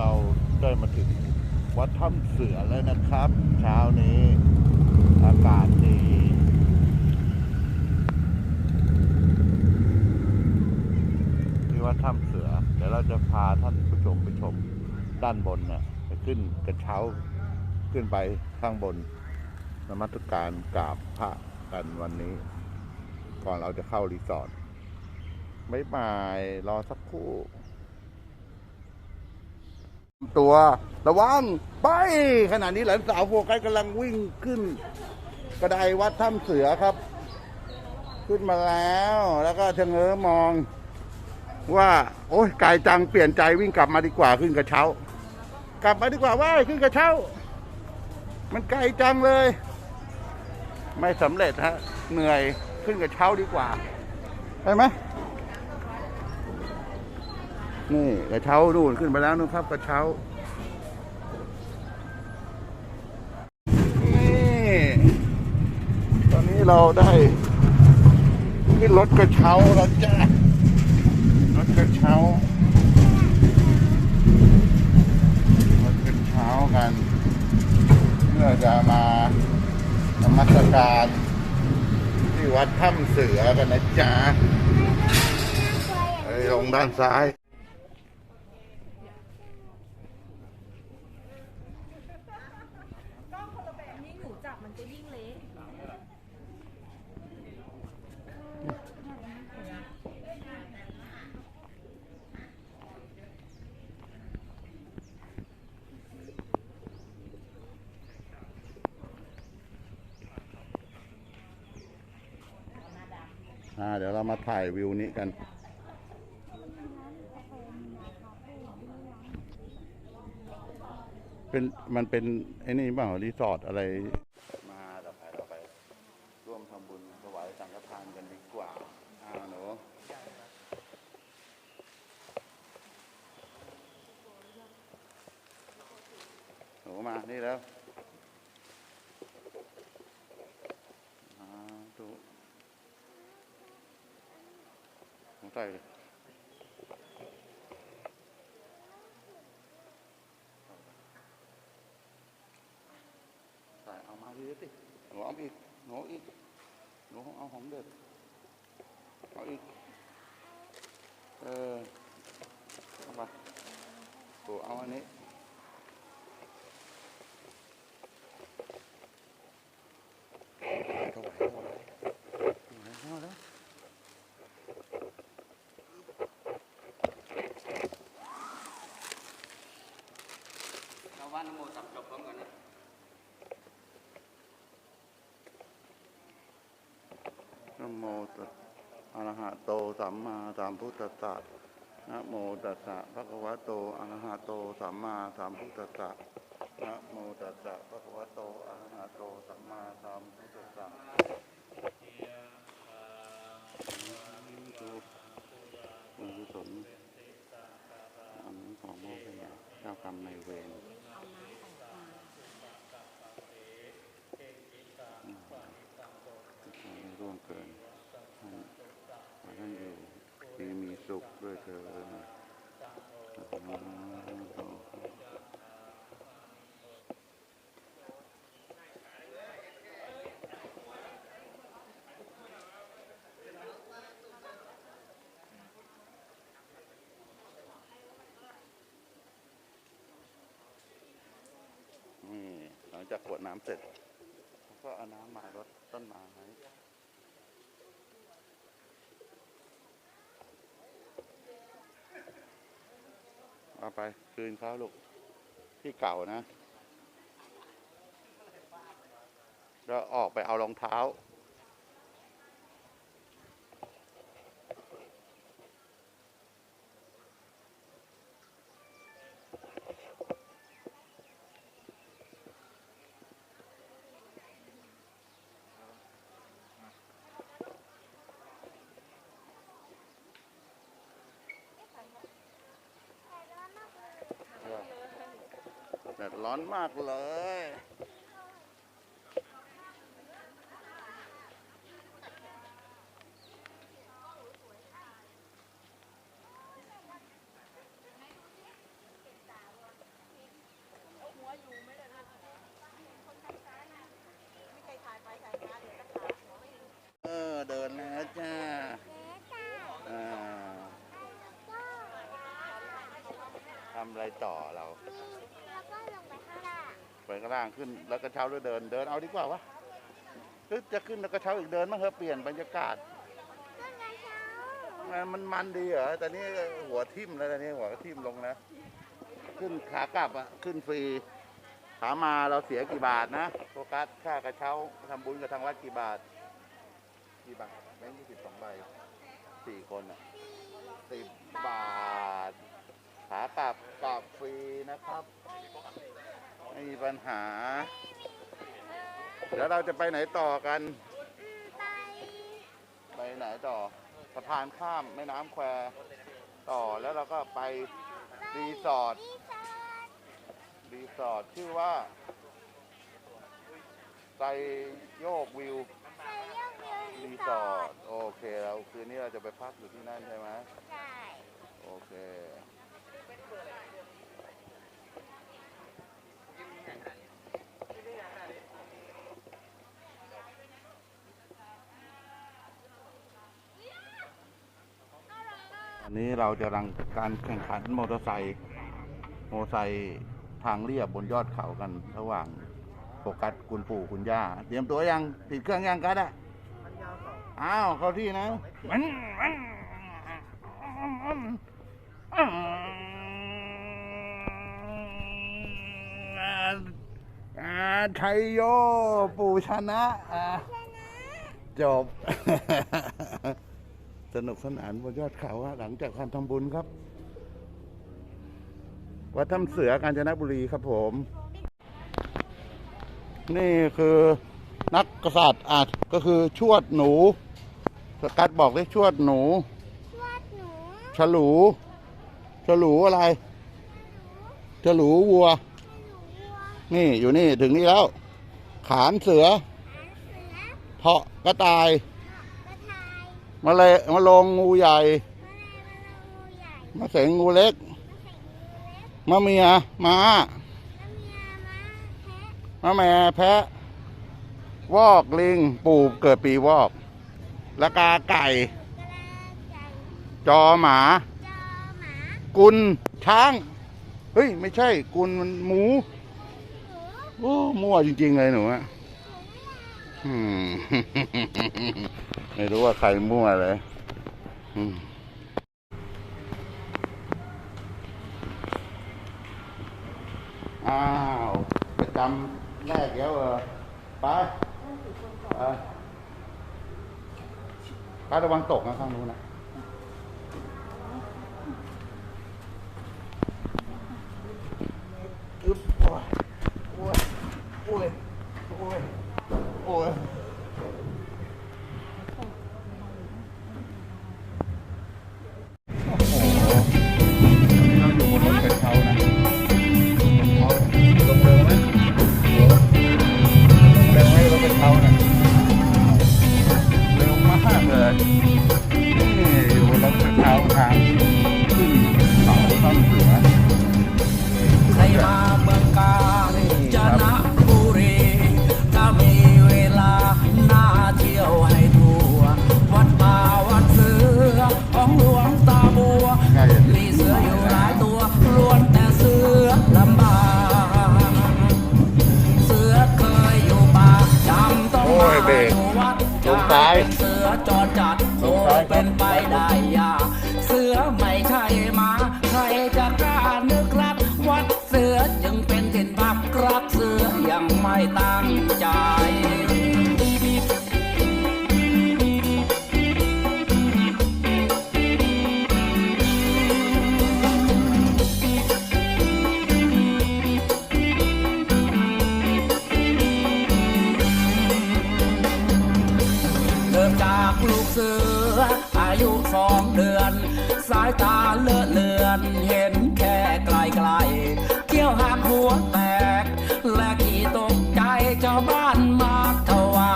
เราได้มาถึงวัดถ้ำเสือแล้วนะครับ เช้านี้ อากาศดีที่วัดถ้ำเสือ เดี๋ยวเราจะพาท่านผู้ชมไปชมด้านบนเนี่ยไปขึ้นกระเช้าขึ้นไปข้างบนนมัสการกราบพระกันวันนี้ ก่อนเราจะเข้ารีสอร์ทไม่บายรอสักครู่ ตัวระวังไปขณะนี้หลานสาวโฟกัสกำลังวิ่งขึ้น กระไดวัดถ้ำเสือครับ ขึ้นมาแล้วแล้วก็เชะเง้อมอง ว่า โอ้ยไกลจังเปลี่ยนใจวิ่งกลับมาดีกว่าขึ้นกระเช้า กลับมาดีกว่าว่าขึ้นกระเช้า มันไกลจังเลย ไม่สำเร็จฮะเหนื่อยขึ้นกระเช้าดีกว่าใช่ไหม นี่กระเช้านู่นขึ้นไปแล้วนู่นครับกระเช้านี่ตอนนี้เราได้ขึ้นรถกระเช้าแล้วจ้ารถกระเช้ารถกระเช้ากัน เพื่อจะมานมัสการที่วัดถ้ำเสือกันนะจ๊ะลงด้านซ้าย ก็คนละแบบนี้หนูจับมันจะยิ่งเละ อ่าเดี๋ยวเรามาถ่ายวิวนี้กัน เป็นมันเป็นไอ้นี่เปล่ารีสอร์ทอะไร มาต่อไปเราไป ร่วมทำบุญถวายสังฆทานกันดีกว่าอ่าหนูหนูมา นี่แล้วอ่าดู หนูใส่เลยใส่เอามาดีสิหนูเอาอีกหนูอีกหนูเอาของเด็ดเอาอีก เออเอาไปโอ้เอาอันนี้ ถวายถวายถวายถวายแล้ว เราว่านโมสับจบพร้อมกันนะนโมตัสอะระหะโตสัมมาสัมพุทธัสสะนะโมตัสสะภะคะวะโตอะระหะโตสัมมาสัมพุทธัสสะนะโมตัสสะภะคะวะโตอะระหะโตสัมมาสัมพุทธัสสะบุญกุศลอันนี้ของโมกให้เจ้ากรรมนายเวรอืมขอให้ร่วงเกินท่านขอให้ท่านอยู่ดีมีสุขด้วยเถิดนี่หลัง จากกรวดน้ำเสร็จก็เอาน้ำมารดต้นไม้เอาไปคืนเขาลูกที่เก่านะ แล้วออกไปเอารองเท้า ร้อนมากเลยำอะไรต่อเราแล้วก็ลงไปข้างล่างไปข้างล่างขึ้นแล้วกระเช้าด้วยเดินเดินเอาดีกว่าวะหรือจะขึ้นแล้วกระเช้าอีกเดินมั้งเถอะเปลี่ยนบรรยากาศขึ้นกระเช้ามันมันมันดีเหรอแต่นี่หัวทิ่มแล้วตอนนี้หัวก็ทิ่มลงนะขึ้นขากลับอะขึ้นฟรีขามาเราเสียกี่บาทนะโฟกัสค่ากระเช้าทำบุญกับทางวัดกี่บาท กี่บาทแบงค์ยี่สิบสองใบสี่คนอะสิบบาท ขากลับกลับฟรีนะครับไม่มีปัญหา เดี๋ยวเราจะไปไหนต่อกันอืมไปไปไหนต่อสะพานข้ามแม่น้ำแควต่อแล้วเราก็ไปรีสอร์ทรีสอร์ทรีสอร์ทชื่อว่าไซโยกวิวไปเยี่ยมเยือนรีรีสสออร์ร์ททโอเคเราคืนนี้เราจะไปพักอยู่ที่นั่นใช่ไหมใช่ โอเค นนี้เราจะรังการแข่งขันมอเตอร์ไซค์มอเตอร์ไซค์ทางเรียบบนยอดเขากันระหว่างโฟกัสคุณปู่คุณย่าเตรียมตัวยังติดเครื่องยังกัดอะอ้าวเข้าที่นะมันมันอ่าชัยโย ปู่ชนะอ่าจบ สนุกสนานบนยอดเขาอะหลังจากการทำบุญครับ วัดถ้ำเสือกาญจนบุรีครับผม นี่คือนักกษัตริย์อาจก็คือชวดหนู สกัดบอกเลยชวดหนู ชวดหนู ฉลู ฉลูอะไร ฉลูวัวหนูวัว นี่อยู่นี่ถึงนี่แล้ว ขานเสือหางเสือเพาะกระต่ายกระต่าย มะเลมะลงงูใหญ่แมลงวันงูใหญ่มะเสงงูเล็กมะเสงงูเล็กมะเมียม้าแล้วเมียม้าแพะมะแม่แพะ วอกลิง ปูเกิดปีวอกละกาไก่กระลาไก่จอหมาจอหมา กุลช้าง เฮ้ย ไม่ใช่ กุลมันหมูหนูโอ้ มั่วจริง ๆ เลยหนูอะหนู ไม่ได้อืมไม่รู้ว่าใครมั่วเลยอืมอ้าวประจำแรกแล้วเหรอไปไปไประวังตกนะข้างนู้นนะ อยู่บนรถเท้าทาง จะกล้านึกรักวัดเสือจึงเป็นถิ่นพักรักเสือยังไม่ตั้งใจเริ่มจากลูกเสืออายุสองเดือน สายตาเลอะเลือนเห็น